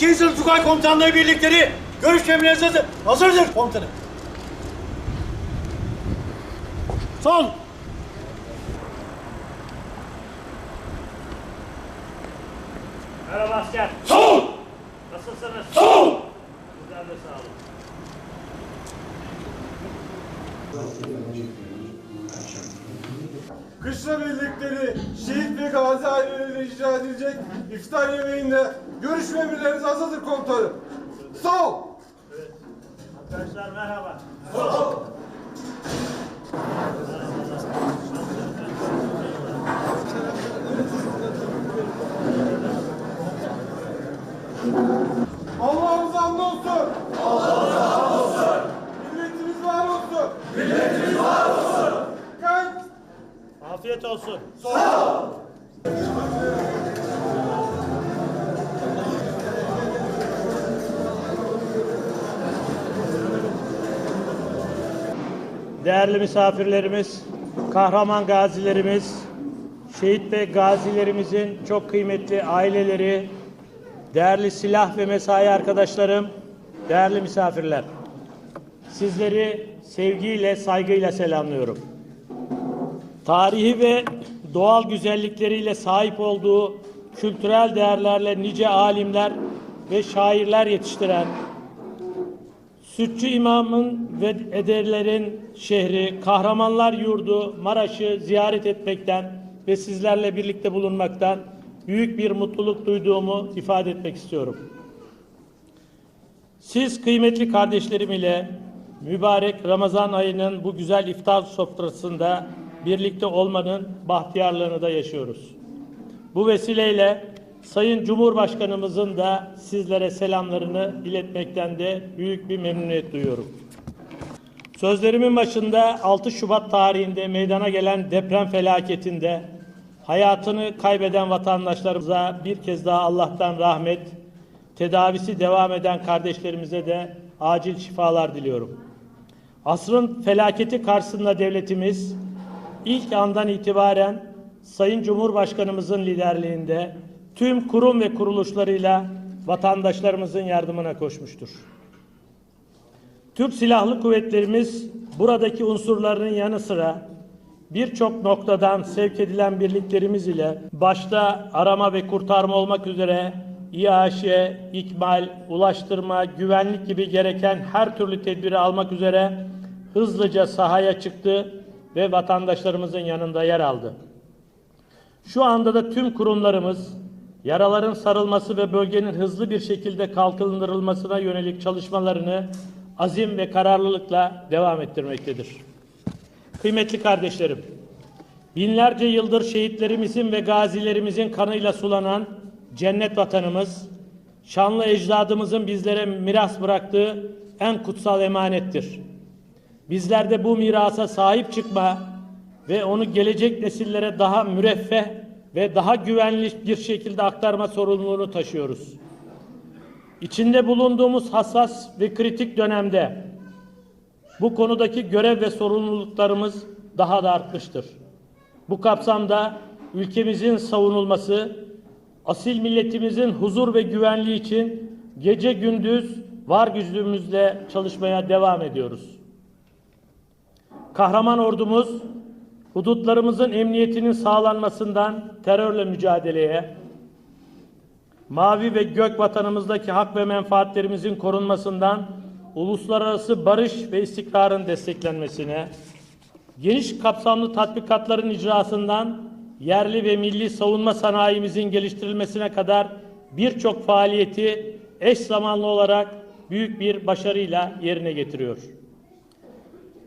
Sınıf Tugay Komutanlığı birlikleri görüş emrinize hazır- hazırdır komutanım. Sol. Merhaba asker. Sol. Nasılsınız? Sol. Güzel de sağ olun. Kışla birlikleri şehit ve gazi aileleriyle icra edilecek iftar yemeğinde görüş ve emirleriniz hazırdır komutanım. Sol! Arkadaşlar merhaba. Allah'ımıza Değerli misafirlerimiz, kahraman gazilerimiz, şehit ve gazilerimizin çok kıymetli aileleri, değerli silah ve mesai arkadaşlarım, değerli misafirler. Sizleri sevgiyle, saygıyla selamlıyorum tarihi ve doğal güzellikleriyle sahip olduğu kültürel değerlerle nice alimler ve şairler yetiştiren, Sütçü İmam'ın ve ederlerin şehri, kahramanlar yurdu Maraş'ı ziyaret etmekten ve sizlerle birlikte bulunmaktan büyük bir mutluluk duyduğumu ifade etmek istiyorum. Siz kıymetli kardeşlerim ile mübarek Ramazan ayının bu güzel iftar sofrasında birlikte olmanın bahtiyarlığını da yaşıyoruz. Bu vesileyle Sayın Cumhurbaşkanımızın da sizlere selamlarını iletmekten de büyük bir memnuniyet duyuyorum. Sözlerimin başında 6 Şubat tarihinde meydana gelen deprem felaketinde hayatını kaybeden vatandaşlarımıza bir kez daha Allah'tan rahmet, tedavisi devam eden kardeşlerimize de acil şifalar diliyorum. Asrın felaketi karşısında devletimiz ilk andan itibaren Sayın Cumhurbaşkanımızın liderliğinde tüm kurum ve kuruluşlarıyla vatandaşlarımızın yardımına koşmuştur. Türk Silahlı Kuvvetlerimiz buradaki unsurların yanı sıra birçok noktadan sevk edilen birliklerimiz ile başta arama ve kurtarma olmak üzere İAŞ, İkmal, ulaştırma, güvenlik gibi gereken her türlü tedbiri almak üzere hızlıca sahaya çıktı ve vatandaşlarımızın yanında yer aldı. Şu anda da tüm kurumlarımız yaraların sarılması ve bölgenin hızlı bir şekilde kalkındırılmasına yönelik çalışmalarını azim ve kararlılıkla devam ettirmektedir. Kıymetli kardeşlerim, binlerce yıldır şehitlerimizin ve gazilerimizin kanıyla sulanan cennet vatanımız, şanlı ecdadımızın bizlere miras bıraktığı en kutsal emanettir. Bizler de bu mirasa sahip çıkma ve onu gelecek nesillere daha müreffeh ve daha güvenli bir şekilde aktarma sorumluluğunu taşıyoruz. İçinde bulunduğumuz hassas ve kritik dönemde bu konudaki görev ve sorumluluklarımız daha da artmıştır. Bu kapsamda ülkemizin savunulması, asil milletimizin huzur ve güvenliği için gece gündüz var gücümüzle çalışmaya devam ediyoruz. Kahraman ordumuz hudutlarımızın emniyetinin sağlanmasından terörle mücadeleye, mavi ve gök vatanımızdaki hak ve menfaatlerimizin korunmasından uluslararası barış ve istikrarın desteklenmesine, geniş kapsamlı tatbikatların icrasından yerli ve milli savunma sanayimizin geliştirilmesine kadar birçok faaliyeti eş zamanlı olarak büyük bir başarıyla yerine getiriyor.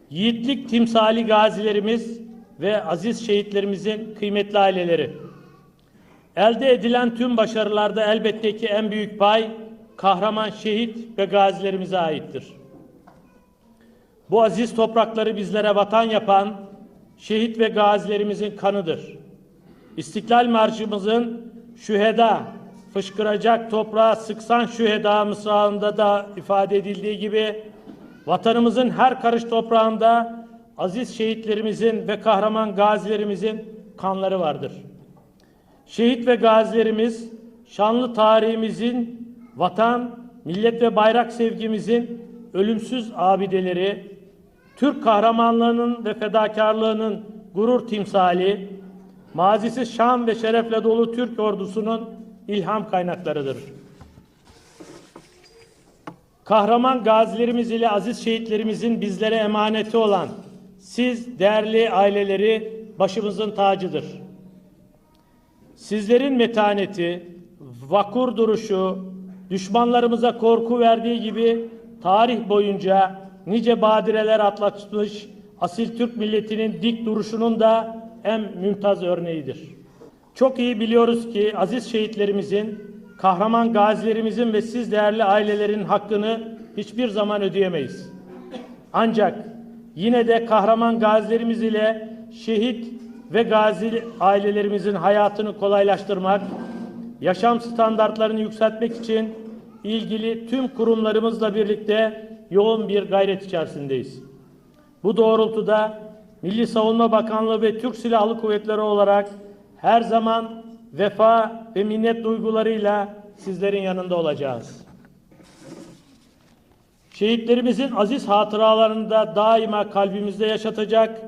Yiğitlik timsali gazilerimiz ve aziz şehitlerimizin kıymetli aileleri. Elde edilen tüm başarılarda elbette ki en büyük pay kahraman şehit ve gazilerimize aittir. Bu aziz toprakları bizlere vatan yapan şehit ve gazilerimizin kanıdır. İstiklal Marşımızın şüheda, fışkıracak toprağa sıksan şüheda mısrağında da ifade edildiği gibi vatanımızın her karış toprağında aziz şehitlerimizin ve kahraman gazilerimizin kanları vardır. Şehit ve gazilerimiz şanlı tarihimizin vatan, millet ve bayrak sevgimizin ölümsüz abideleri, Türk kahramanlığının ve fedakarlığının gurur timsali, mazisi şan ve şerefle dolu Türk ordusunun ilham kaynaklarıdır. Kahraman gazilerimiz ile aziz şehitlerimizin bizlere emaneti olan siz değerli aileleri başımızın tacıdır. Sizlerin metaneti, vakur duruşu, düşmanlarımıza korku verdiği gibi tarih boyunca nice badireler atlatmış asil Türk milletinin dik duruşunun da en mümtaz örneğidir. Çok iyi biliyoruz ki aziz şehitlerimizin, kahraman gazilerimizin ve siz değerli ailelerin hakkını hiçbir zaman ödeyemeyiz. Ancak yine de kahraman gazilerimiz ile şehit ve gazi ailelerimizin hayatını kolaylaştırmak, yaşam standartlarını yükseltmek için ilgili tüm kurumlarımızla birlikte yoğun bir gayret içerisindeyiz. Bu doğrultuda Milli Savunma Bakanlığı ve Türk Silahlı Kuvvetleri olarak her zaman vefa ve minnet duygularıyla sizlerin yanında olacağız. Şehitlerimizin aziz hatıralarını da daima kalbimizde yaşatacak,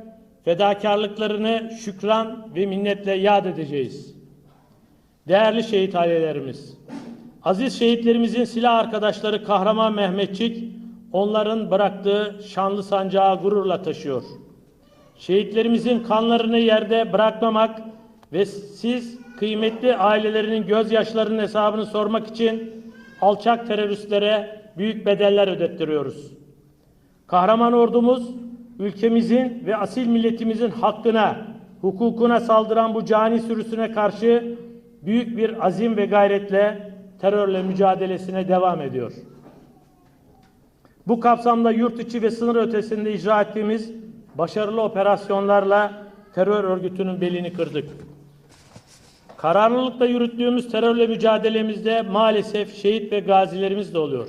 fedakarlıklarını şükran ve minnetle yad edeceğiz. Değerli şehit ailelerimiz, aziz şehitlerimizin silah arkadaşları Kahraman Mehmetçik, onların bıraktığı şanlı sancağı gururla taşıyor. Şehitlerimizin kanlarını yerde bırakmamak ve siz kıymetli ailelerinin gözyaşlarının hesabını sormak için alçak teröristlere büyük bedeller ödettiriyoruz. Kahraman ordumuz ülkemizin ve asil milletimizin hakkına, hukukuna saldıran bu cani sürüsüne karşı büyük bir azim ve gayretle terörle mücadelesine devam ediyor. Bu kapsamda yurt içi ve sınır ötesinde icra ettiğimiz başarılı operasyonlarla terör örgütünün belini kırdık. Kararlılıkla yürüttüğümüz terörle mücadelemizde maalesef şehit ve gazilerimiz de oluyor.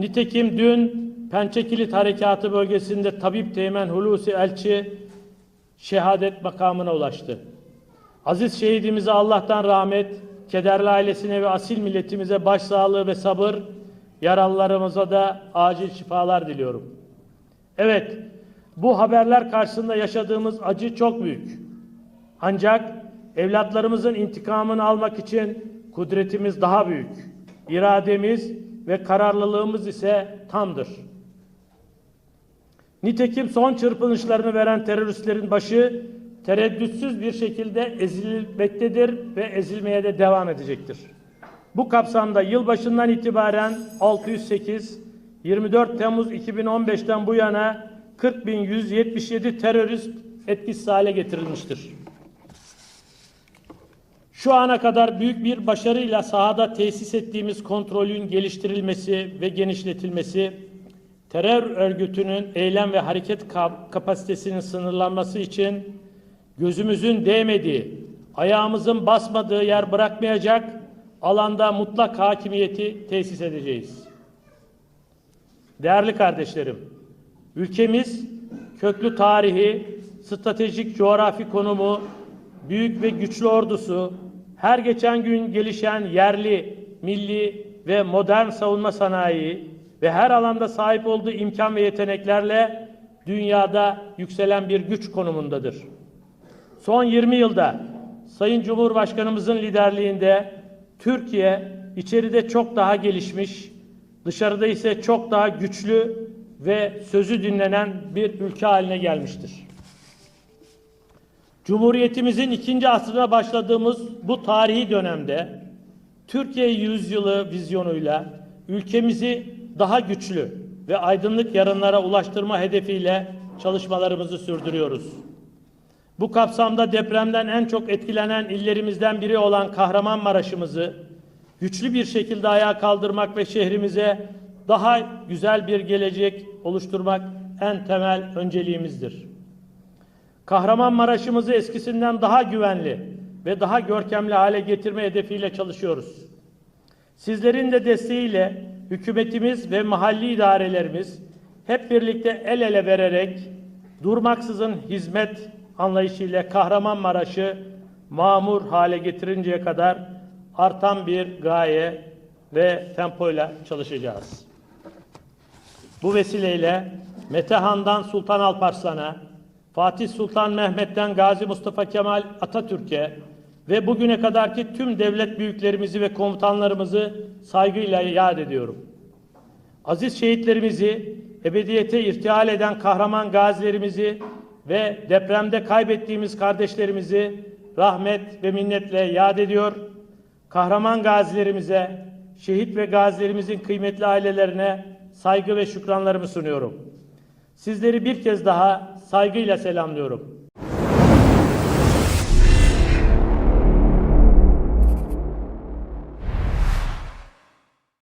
Nitekim dün Pençekilit Harekatı bölgesinde Tabip Teğmen Hulusi Elçi şehadet makamına ulaştı. Aziz şehidimize Allah'tan rahmet, kederli ailesine ve asil milletimize başsağlığı ve sabır, yaralılarımıza da acil şifalar diliyorum. Evet, bu haberler karşısında yaşadığımız acı çok büyük. Ancak evlatlarımızın intikamını almak için kudretimiz daha büyük. İrademiz ve kararlılığımız ise tamdır. Nitekim son çırpınışlarını veren teröristlerin başı tereddütsüz bir şekilde ezilmektedir ve ezilmeye de devam edecektir. Bu kapsamda yılbaşından itibaren 608, 24 Temmuz 2015'ten bu yana 40.177 terörist etkisiz hale getirilmiştir. Şu ana kadar büyük bir başarıyla sahada tesis ettiğimiz kontrolün geliştirilmesi ve genişletilmesi, terör örgütünün eylem ve hareket kap- kapasitesinin sınırlanması için gözümüzün değmediği, ayağımızın basmadığı yer bırakmayacak alanda mutlak hakimiyeti tesis edeceğiz. Değerli kardeşlerim, ülkemiz köklü tarihi, stratejik coğrafi konumu, büyük ve güçlü ordusu, her geçen gün gelişen yerli, milli ve modern savunma sanayi ve her alanda sahip olduğu imkan ve yeteneklerle dünyada yükselen bir güç konumundadır. Son 20 yılda Sayın Cumhurbaşkanımızın liderliğinde Türkiye içeride çok daha gelişmiş, dışarıda ise çok daha güçlü ve sözü dinlenen bir ülke haline gelmiştir. Cumhuriyetimizin ikinci asrına başladığımız bu tarihi dönemde Türkiye yüzyılı vizyonuyla ülkemizi daha güçlü ve aydınlık yarınlara ulaştırma hedefiyle çalışmalarımızı sürdürüyoruz. Bu kapsamda depremden en çok etkilenen illerimizden biri olan Kahramanmaraş'ımızı güçlü bir şekilde ayağa kaldırmak ve şehrimize daha güzel bir gelecek oluşturmak en temel önceliğimizdir. Kahramanmaraş'ımızı eskisinden daha güvenli ve daha görkemli hale getirme hedefiyle çalışıyoruz. Sizlerin de desteğiyle hükümetimiz ve mahalli idarelerimiz hep birlikte el ele vererek durmaksızın hizmet anlayışıyla Kahramanmaraş'ı mamur hale getirinceye kadar artan bir gaye, ve tempoyla çalışacağız. Bu vesileyle Metehan'dan Sultan Alparslan'a, Fatih Sultan Mehmet'ten Gazi Mustafa Kemal Atatürk'e ve bugüne kadarki tüm devlet büyüklerimizi ve komutanlarımızı saygıyla yad ediyorum. Aziz şehitlerimizi, ebediyete irtihal eden kahraman gazilerimizi ve depremde kaybettiğimiz kardeşlerimizi rahmet ve minnetle yad ediyor. Kahraman gazilerimize, şehit ve gazilerimizin kıymetli ailelerine saygı ve şükranlarımı sunuyorum. Sizleri bir kez daha saygıyla selamlıyorum.